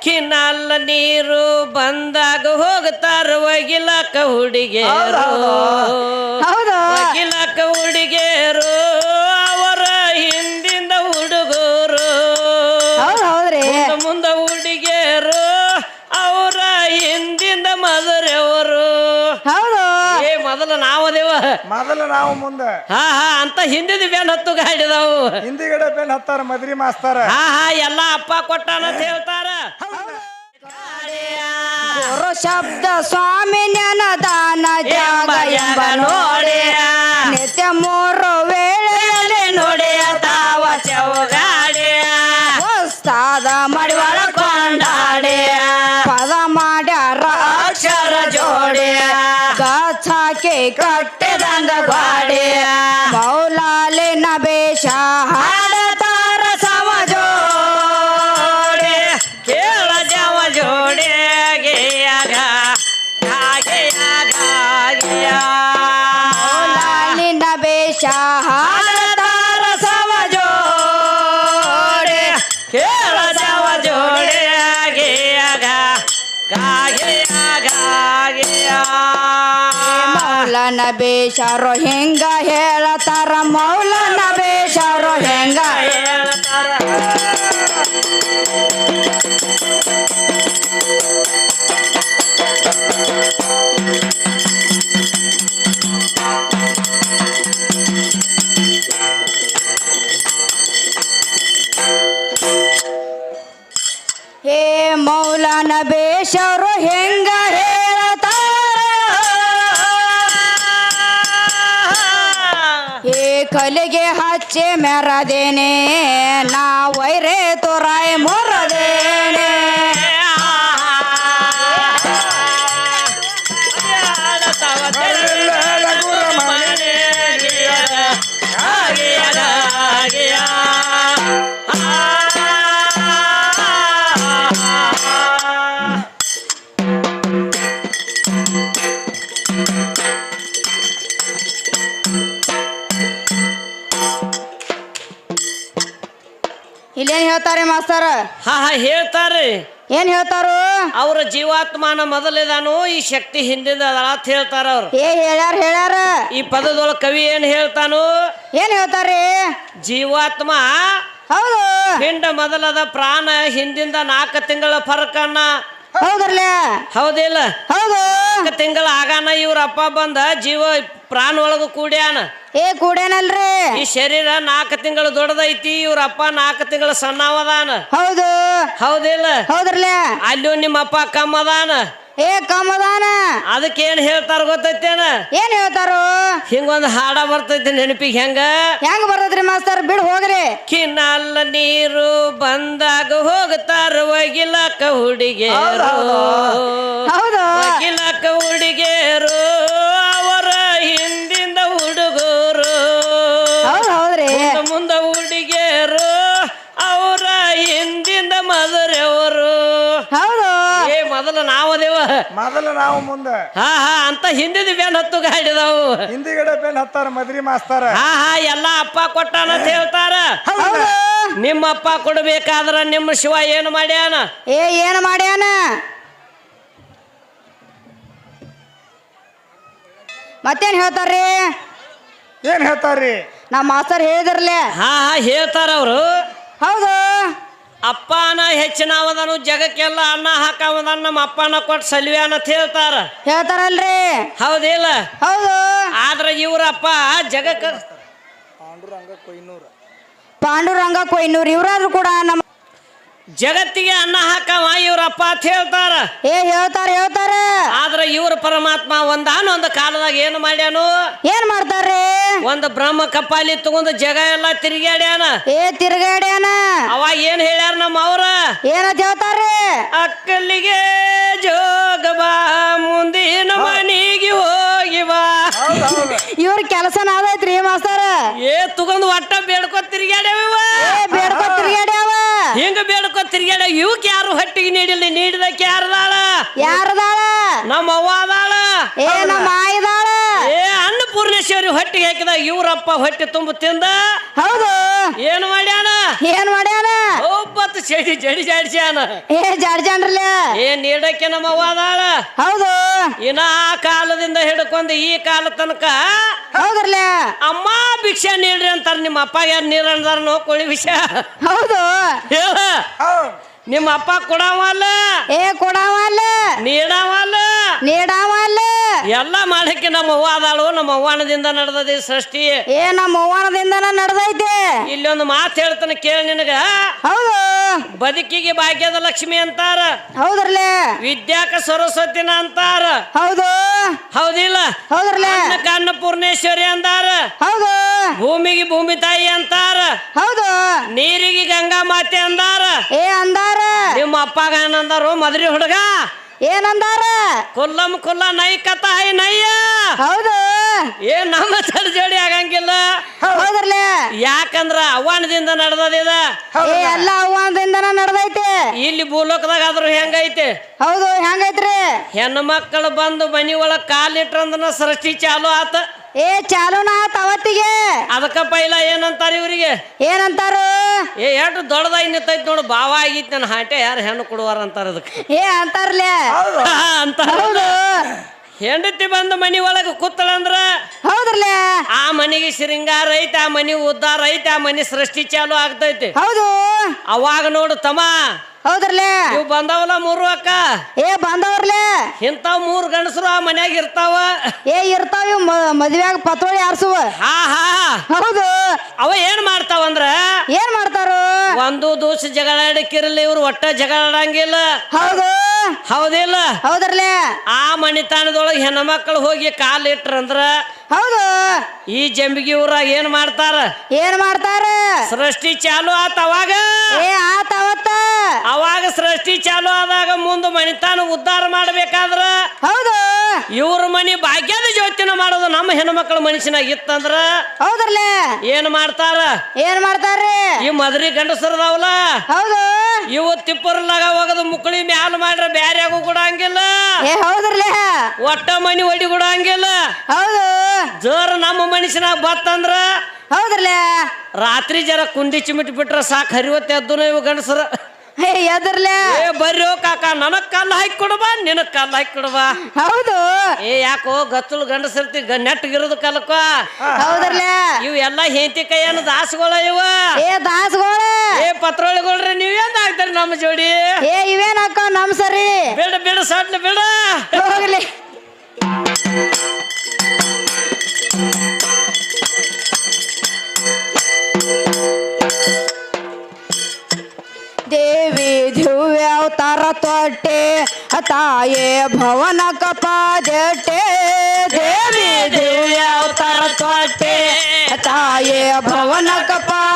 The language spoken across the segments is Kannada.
ಕಿನಲ್ಲ ನೀರು ಬಂದಾಗ ಹೋಗ್ತಾರ ಒಗಿಲಕ ಹುಡುಗಿಯರು. ಹೌದು. ಮೊದಲು ನಾವು ಮುಂದೆ. ಹಾ ಹಾ ಅಂತ ಹಿಂದಿದ ಬೆನ್ ಹತ್ತು ಗಾಡಿದವು. ಹಿಂದಿಗಡೆ ಬೆನ್ ಹತ್ತಾರ ಮದ್ರಿ ಮಾಸ್ತಾರ. ಹಾ ಹಾ ಎಲ್ಲ ಅಪ್ಪ ಕೊಟ್ಟಾನ ಅಂತ ಹೇಳ್ತಾರ. ಗುರು ಶಬ್ದ ಸ್ವಾಮಿ ನೆನದಾನ ಜಾಗ ಎಂಬ ನೋಡಿ ನಿತ್ಯ ಮೂರು চলে না ಬೇಷರು ಹೆಂಗ ಹೇಳತಾರ ಮೌಲನ ಬೇಷರು ಹೆಂಗ? ಹೇ ಮೌಲನ ಬೇಷರು ಹೆಂಗ ಕಲಿಗೆ ಹಚ್ಚಿ ಮೆರದೇನೆ. ನಾ ವೈರೇ ತೋರಾಯ್ ಮೊರದೇನೆ ಹೇಳ್ತಾರೆ ಮಾಸ್ತರ? ಹಾ ಹಾ ಹೇಳ್ತಾರೆ. ಏನ್ ಹೇಳ್ತಾರು? ಅವ್ರ ಜೀವಾತ್ಮಾನ ಮೊದಲಿದಾನು ಈ ಶಕ್ತಿ ಹಿಂದಿಂದ ಅದ ಅಂತ ಹೇಳ್ತಾರ ಅವ್ರು. ಏ ಹೇಳ್ಯಾರ ಹೇಳ್ಯಾರ. ಈ ಪದದೊಳಗ ಕವಿ ಏನ್ ಹೇಳ್ತಾನು? ಏನ್ ಹೇಳ್ತಾರಿ ಜೀವಾತ್ಮ ಹೌದು. ಹಿಂಡ ಮೊದಲದ ಪ್ರಾಣ ಹಿಂದಿಂದ ನಾಲ್ಕು ತಿಂಗಳ ಫರಕನ್ನ. ಹೌದ್ರಲ್ಲ? ಹೌದಿಲ್ಲ? ಹೌದು. ನಾಲ್ಕು ತಿಂಗಳ ಆಗಾನ ಇವ್ರ ಅಪ್ಪ ಬಂದ ಜೀವ ಪ್ರಾಣ ಒಳಗ ಕೂಡ್ಯಾನ. ಏ ಕೂಡೇನಲ್ರಿ ಈ ಶರೀರ ನಾಲ್ಕು ತಿಂಗಳು ದೊಡ್ಡದೈತಿ ಇವ್ರ ಅಪ್ಪ ನಾಲ್ಕು ತಿಂಗಳ ಸಣ್ಣವದಾನ. ಹೌದು. ಹೌದಿಲ್ಲ? ಹೌದ್ರಲ್ಲ ಅಲ್ಲೂ ನಿಮ್ಮ ಅಪ್ಪ ಕಮ್ಮ ಅದಾನ ಏ ಕಮದಾನ. ಅದಕ್ಕೆ ಏನ್ ಹೇಳ್ತಾರ ಗೊತ್ತೈತೇನ? ಏನ್ ಹೇಳ್ತಾರು? ಹಿಂಗೊಂದು ಹಾಡ ಬರ್ತೈತಿ ನೆನಪಿಗೆ ಹೆಂಗ? ಹೆಂಗ್ ಬರ್ತೈತ್ರಿ ಮಾಸ್ತರ್ ಬಿಡ್ ಹೋಗ್ರಿ. ಕಿನ್ನಲ್ಲ ನೀರು ಬಂದಾಗ ಹೋಗ್ತಾರ ಒಗಿಲಕ್ಕ ಹುಡುಗಿಯರು ಹೌದು? ಒಗಿಲಕ್ಕ ಹುಡುಗಿಯರು ಮೊದಲು ನಾವು ಮುಂದೆ. ಹಾ ಹಾ ಅಂತ ಹಿಂದಿದ ಬೆನ್ ಹತ್ತು ಗಾಡಿದವು. ಹಿಂದಿಗಡೆ ಬೆನ್ ಹತ್ತಾರ ಮದ್ರಿ ಮಾಸ್ತಾರ. ಹಾ ಹಾ ಎಲ್ಲ ಅಪ್ಪ ಕೊಟ್ಟಾನ ಅಂತ ಹೇಳ್ತಾರ. ಹೌದು. ನಿಮ್ಮ ಅಪ್ಪ ಕೊಡ್ಬೇಕಾದ್ರ ನಿಮ್ಮ ಶಿವ ಏನು ಮಾಡ್ಯಾನ? ಏ ಏನ್ ಮಾಡ್ಯಾನ? ಮತ್ತೇನ್ ಹೇಳ್ತಾರ್ರಿ? ಏನ್ ಹೇಳ್ತಾರ್ರಿ? ನಮ್ಮ ಮಾಸ್ತರ್ ಹೇಳಿದ್ರಲ್ಲೇ. ಹಾ ಹಾ ಹೇಳ್ತಾರ ಅವರು. ಹೌದು. ಅಪ್ಪನ ಹೆಚ್ಚಿನವದನು ಜಗಕ್ಕೆಲ್ಲ ಅನ್ನ ಹಾಕವದನ್ ನಮ್ಮ ಅಪ್ಪನ ಕೊಟ್ಟು ಸಲ್ವ್ಯಾನ ಅಂತ ಹೇಳ್ತಾರ. ಹೇಳ್ತಾರಲ್ರಿ. ಹೌದಿಲ್ಲ? ಹೌದು. ಆದ್ರ ಇವ್ರಪ್ಪ ಜಗಕ್ಕ ಪಾಂಡುರಂಗ ಕೊಯ್ನೂರ್ ಇವ್ರಾದ್ರು ಕೂಡ ನಮ್ಮ ಜಗತ್ತಿಗೆ ಅನ್ನ ಹಾಕವ ಇವ್ರಪ್ಪ ಅಂತ ಹೇಳ್ತಾರ. ಏ ಹೇಳ್ತಾರ ಹೇಳ್ತಾರ. ಆದ್ರ ಇವ್ರ ಪರಮಾತ್ಮ ಒಂದಾನ ಒಂದು ಕಾಲದಾಗ ಏನು ಮಾಡ್ಯಾನು? ಏನ್ ಮಾಡ್ತಾರ್ರಿ? ಒಂದು ಬ್ರಹ್ಮ ಕಪಾಲಿ ತಗೊಂಡು ಜಗ ಎಲ್ಲ ತಿರುಗಾಡ್ಯಾನ ಏ ತಿರ್ಗಾಡ್ಯಾನ ಅವ ಏನ್ ಹೇಳ್ಯಾರ ನಮ್ಮ ಅವ್ರ? ಏನಂತ ಹೇಳ್ತಾರ್ರಿ? ಅಕ್ಕಲಿಗೆ ಜೋಗ ಬಾ ಮುಂದಿನ ಮನೆಗೆ ಹೋಗಿ ಬಾ. ಇವ್ರ ಕೆಲಸ ನಾವೈತ್ರಿ ಮಾಸ್ತಾರ. ಏ ತಗೊಂಡು ಒಟ್ಟ ಬೇಡ್ಕೊ ತಿರ್ಗ್ಯಾಡ್ಯಾವ ಏ ಬೇಡ್ಕೊ ತಿರ್ಗಾಡ್ಯಾವ ಹಿಂಗ ಬೇಡ್ಕೊ ತಿರ್ಗ್ಯಾಡ ಇವಕ್ ಯಾರು ಹಟ್ಟಿಗೆ ನೀಡಿಲ್ಲ? ನೀಡಿದಕ್ಕೆ ಯಾರದಾಳ? ಯಾರದಾಳ? ನಮ್ಮ ಅವ್ವ ಅದಾಳ? ಏ ನಮ್ಮ ಆಯ್ದಾಳ ಏ ಅನ್ನ ಅನ್ನಪೂರ್ಣೇಶ್ವರಿ ಹೊಟ್ಟಿಗೆ ಹಾಕಿದ ಇವ್ರಪ್ಪ ಹೊಟ್ಟೆ ತುಂಬ ತಿಂದ? ಹೌದು. ಏನು ಮಾಡ್ಯಾನ? ಏನ್ ಮಾಡ್ಯಾನ? ಒಬ್ಬತ್ತು ಚಡಿ ಜಡಿ ಜಾಡ್ಸ್ಯಾನ. ಏ ಜಾಡ್ಜಾನ್ರಲ್ಲ ಏ ನೀಡಕ್ಕೆ ನಮ್ಮ ಅವ್ವ ಅದಾಳ? ಹೌದು. ಇನ್ನ ಆ ಕಾಲದಿಂದ ಹಿಡ್ಕೊಂಡು ಈ ಕಾಲ ತನಕ ಹೌದ್ರಲ್ಲ ಅಮ್ಮ ಭಿಕ್ಷೆ ನೀಡ್ರಿ ಅಂತಾರ ನಿಮ್ಮ ಅಪ್ಪ ಯಾರು ನೀರಂದಾರ ನೋಡ್ಕೊಳ್ಳಿ ವಿಷಯ ಹೌದು. ಹೇಳ. ಹೌದು. ನಿಮ್ಮ ಅಪ್ಪ ಕೊಡವಲ್ಲ. ಏ ಕೊಡವಲ್ಲ. ನೀಡವಲ್ಲ. ನೀಡವಲ್ಲ. ಎಲ್ಲ ಮಾಡಕ್ಕೆ ನಮ್ಮ ಅವ್ವ ಅದಾಳು ನಮ್ಮ ಅವ್ವಾನದಿಂದ ನಡೆದೈತಿ ಸೃಷ್ಟಿ. ಏ ನಮ್ಮ ಅವ್ವನದಿಂದನ ನಡೆದೈತೆ. ಇಲ್ಲೊಂದು ಮಾತು ಹೇಳ್ತಾನೆ ಕೇಳಿ ನಿನಗ. ಹೌದು. ಬದುಕಿಗೆ ಭಾಗ್ಯದ ಲಕ್ಷ್ಮಿ ಅಂತಾರ. ಹೌದ್ರಲೇ? ವಿದ್ಯಾಕ ಸರಸ್ವತಿನ ಅಂತಾರ. ಹೌದು. ಹೌದಿಲ್ಲ? ಹೌದ್ರಲೇ? ಕಣ್ಣ ಪೂರ್ಣೇಶ್ವರಿ ಅಂತಾರ ಹೌದು. ಭೂಮಿಗೆ ಭೂಮಿ ತಾಯಿ ಅಂತಾರ. ಹೌದು. ನೀರಿಗೆ ಗಂಗಾ ಮಾತೆ ಅಂದಾರ. ಏ ಅಂದಾರ? ನಿಮ್ಮ ಅಪ್ಪಗ ಏನಂದಾರು ಮದ್ರಿ ಹುಡುಗ. ಏನಂದಾರ? ಕುಲ್ಲಂ ಕುಲ್ಲ ನೈ ಕತ ಹೈ ನಯ್ಯ. ಹೌದು. ಏ ನಮ್ಮ ಜೋಡಿ ಆಗಂಗಿಲ್ಲ. ಯಾಕಂದ್ರ ಅವನದಿಂದ ನಡೆದದಿದ ಏ ಎಲ್ಲ ಅವ್ವನದಿಂದನ ನಡೆದೈತೆ. ಇಲ್ಲಿ ಭೂಲೋಕದಾಗ ಆದ್ರೂ ಹೆಂಗೈತೆ? ಹೌದು ಹೆಂಗೈತ್ರಿ? ಹೆಣ್ಣು ಮಕ್ಕಳು ಬಂದು ಮನಿ ಒಳಗ್ ಕಾಲಿಟ್ರಂದ್ರ ಸೃಷ್ಟಿ ಚಾಲು ಆತ? ಏ ಚಾಲೂನ ಆತ್ ಅವತ್ತಿಗೆ. ಅದಕ್ಕ ಪೈಲ ಏನಂತಾರ ಇವ್ರಿಗೆ? ಏನಂತಾರು? ಏ ಎಷ್ಟು ದೊಡ್ಡದಾಗಿ ನಿಂತೈತಿ ನೋಡು ಬಾವ ಆಗಿತ್ತು ನನ್ನ ಹಾಟೆ ಯಾರು ಹೆಣ್ಣು ಕೊಡುವಾರ ಅಂತಾರ ಅದಕ್ಕೆ ಏ ಅಂತಾರ್ಲೆ. ಅಂತ ಹೌದು. ಹೆಂಡತಿ ಬಂದು ಮನಿ ಒಳಗೆ ಕೂತಳಂದ್ರ ಮನಿಗೆ ಶೃಂಗಾರ ಐತೆ ಆ ಮನಿ ಉದ್ದಾರ ಐತೆ ಆ ಮನಿ ಸೃಷ್ಟಿ ಚಾಲು ಆಗ್ತೈತಿ. ಹೌದು. ಅವಾಗ ನೋಡು ತಮ್ಮ ಹೌದ್ರಲೆ ಇವು ಬಂದವಲ್ಲ ಮೂರು ಅಕ್ಕ. ಏ ಬಂದವ್ರಲೆ ಇಂಥವ್ ಮೂರು ಗಂಡಸರು ಆ ಮನ್ಯಾಗ ಇರ್ತಾವ. ಏ ಇರ್ತಾವ ಇವ್ ಮ- ಮದ್ವ್ಯಾಗ ಪತ್ರೋಳಿ ಆರ್ಸುವ. ಹಾ ಹಾ ಹೌದು. ಅವ ಏನ್ ಮಾಡ್ತಾವಂದ್ರ ಏನ್ ಮಾಡ್ತಾರು? ಒಂದು ದೋಷ ಜಗಳಾಡಕ್ಕಿರಲಿ ಇವ್ರು ಒಟ್ಟ ಜಗಳಾಡಂಗಿಲ್ಲ ಹೌದು. ಹೌದಿಲ್ಲ? ಹೌದ್ರಲೆ ಆ ಮನಿತನದೊಳಗೆ ಹೆಣ್ಣು ಮಕ್ಕಳು ಹೋಗಿ ಕಾಲ್ ಇಟ್ರಂದ್ರ ಹೌದು. ಈ ಜಂಬಿಗೆ ಊರಾಗ ಏನ್ ಮಾಡ್ತಾರ? ಏನ್ ಮಾಡ್ತಾರ? ಸೃಷ್ಟಿ ಚಾಲು ಆತ ಅವಾಗ. ಏ ಆತ ಅವತ್ತ. ಅವಾಗ ಸೃಷ್ಟಿ ಚಾಲು ಆದಾಗ ಮುಂದೆ ಮನಿತಾನ ಉದ್ಧಾರ ಮಾಡ್ಬೇಕಾದ್ರ ಹೌದು. ಇವ್ರ ಮನಿ ಭಾಗ್ಯದ ಜ್ಯೋತಿನ ಮಾಡೋದು ನಮ್ಮ ಹೆಣ್ಮಕ್ಳ ಮನುಷ್ಯನಾಗ ಇತ್ತಂದ್ರ ಹೌದ್ರಲೆ ಏನ್ ಮಾಡ್ತಾರ? ಏನ್ ಮಾಡ್ತಾರ್ರಿ? ಈ ಮದ್ರಿ ಗಂಡಸರದಾವಲ್ಲ? ಹೌದು. ಇವು ತಿಪ್ಪರ್ಲಾಗ ಹೋಗದ ಮುಕ್ಳಿ ಮ್ಯಾಲ ಮಾಡ್ರ ಬ್ಯಾರ್ಯಾಗೂ ಕೊಡಂಗಿಲ್ಲ ಏ ಹೌದ್ರಲೆ ಒಟ್ಟ ಮನಿ ಒಡಿ ಕೊಡಂಗಿಲ್ಲ ಹೌದು. ಜೋರ ನಮ್ಮ ಮನುಷ್ಯನಾಗ ಬತ್ತಂದ್ರ ಹೌದ್ರಲೆ ರಾತ್ರಿ ಜರ ಕುಂಡಿ ಚಿಮಿಟ್ ಬಿಟ್ರ ಸಾಕು ಹರಿವತ್ತೆ ಎದ್ದು ಇವು ಗಂಡಸರ. ಏ ಎದ್ರಲೆ ಏ ಬರ್ರಿ ಕಾಕ ನನಗ್ ಕಲ್ಲು ಹಾಕಿ ಕೊಡಬಾ ನಿನಗ್ ಕಲ್ಲು ಹಾಕಿ ಕೊಡಬಾ ಹೌದು. ಏ ಯಾಕೋ ಗತ್ತಲು ಗಂಡಸಿರ್ತಿ ಗ ನೆಟ್ಟಗಿರೋದು ಕಲ್ಕ ಹೌದ್ರಲೆ ಇವು ಎಲ್ಲ ಹೆಂಡತಿ ಕೈಯನ್ನು ದಾಸಗಳ ಇವ. ಏ ದಾಸಗೋಳ? ಏ ಪತ್ರೊಳಿಗಳ್ರಿ ನೀವೇನ್ ಆಗ್ತಾರ ನಮ್ಮ ಜೋಡಿ? ಏ ಇವೇನ್ ಹಾಕೋ ನಮ್ ಸರಿ? ಬಿಡ ಬಿಡ ಸಣ್ಣ ಬಿಡ. ಹೋಗ್ಲಿ. ದಿವ್ಯ ಅವತಾರ ತೊಟ್ಟೆ ತಾಯೇ ಭವನ ಕಪಾದಟ್ಟೆ ದೇವಿ ದಿವ್ಯ ಅವತಾರ ತೊಟ್ಟೆ ತಾಯೇ ಭವನ ಕಪಾದಟ್ಟೆ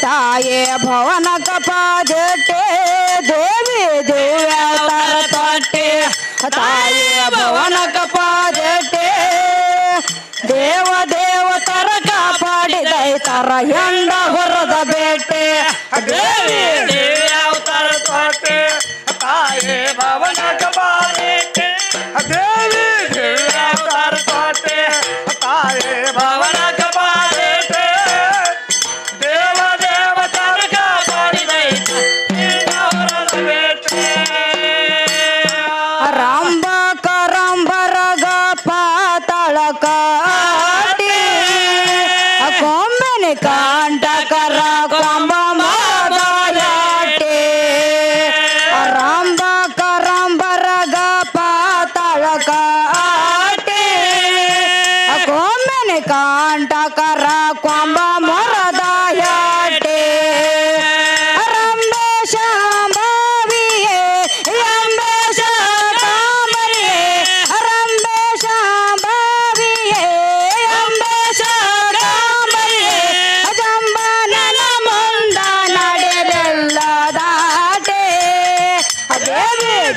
ತಾಯೇ ಭವನ ಕಪಾದಟ್ಟೆ ದೇವಿ ದಿವ್ಯ ಅವತಾರ ತೊಟ್ಟೆ ತಾಯೇ ಭವನ ಕಪಾದಟ್ಟೆ ದೇವ ದೇವ ತರ ಕಾಪಾಡಿದೈತರ ಹೆಂಡ ಹೊರದ ಬೇಟೆ ದೇವಿ ದೇವಿ ಅವತಾರ ತೋಟೆ ತಾಯೇ ಭವನ ಕಪಾಲೇಟೆ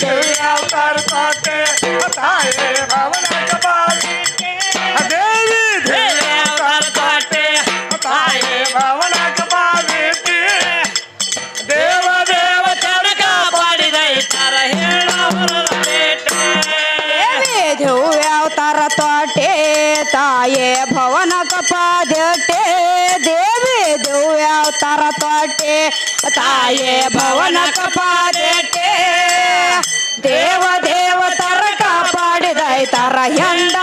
अवतार पाते बताए देवी देवी अवतार देव देव चरका पाड़ी ताये भवन कपादटे देवी देवी अवतार ताये भवन कपादटे ದೇವ ದೇವ ತರ ಕಾಪಾಡಿದೈತಾರ ಹೆಂಡ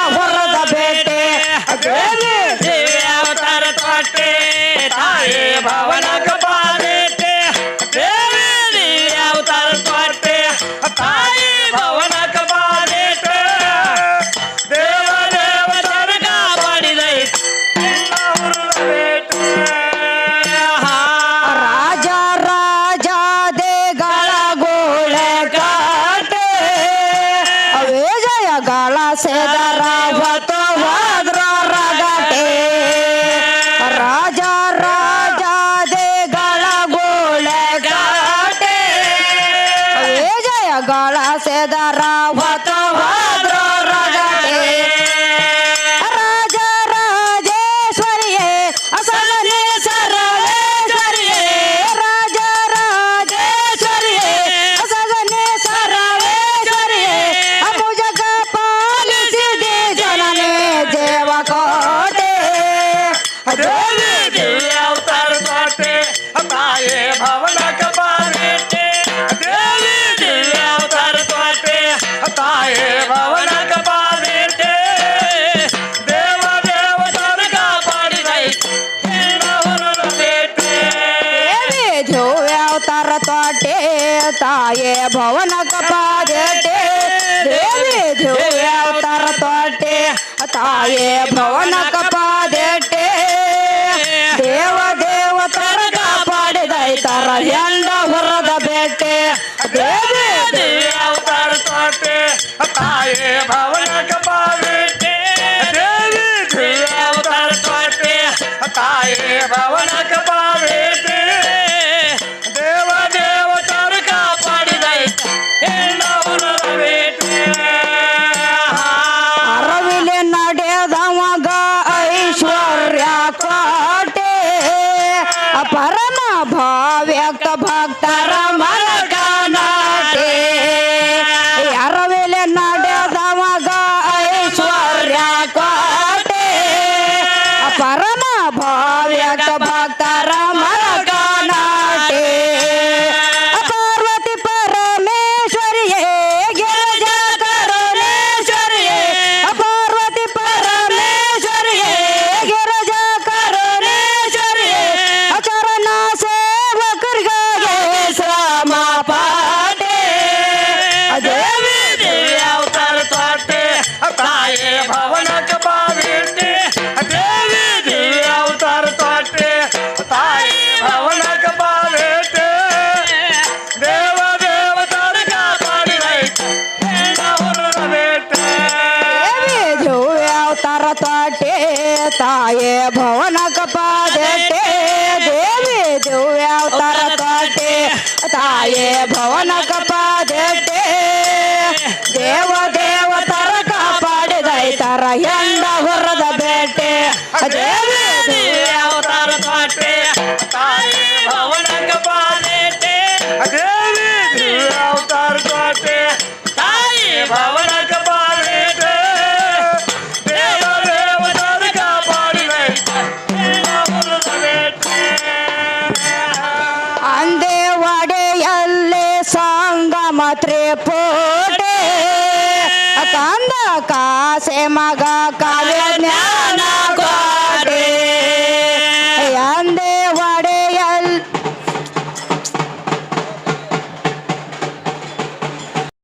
ये भवन कपादे, देवी ध्रुवे अवतार तोटे। ताये भवन कपादे, देव देव तर का पाड़ दई तर हेंड वरद बेटे। देवी ध्रुवे अवतार तोटे। ताये भवन कपादे ಹೋಗ್ತಾರ ताए भवन कपाटे देवी देवे अवतार कटे ताए भवन कपाटे देवा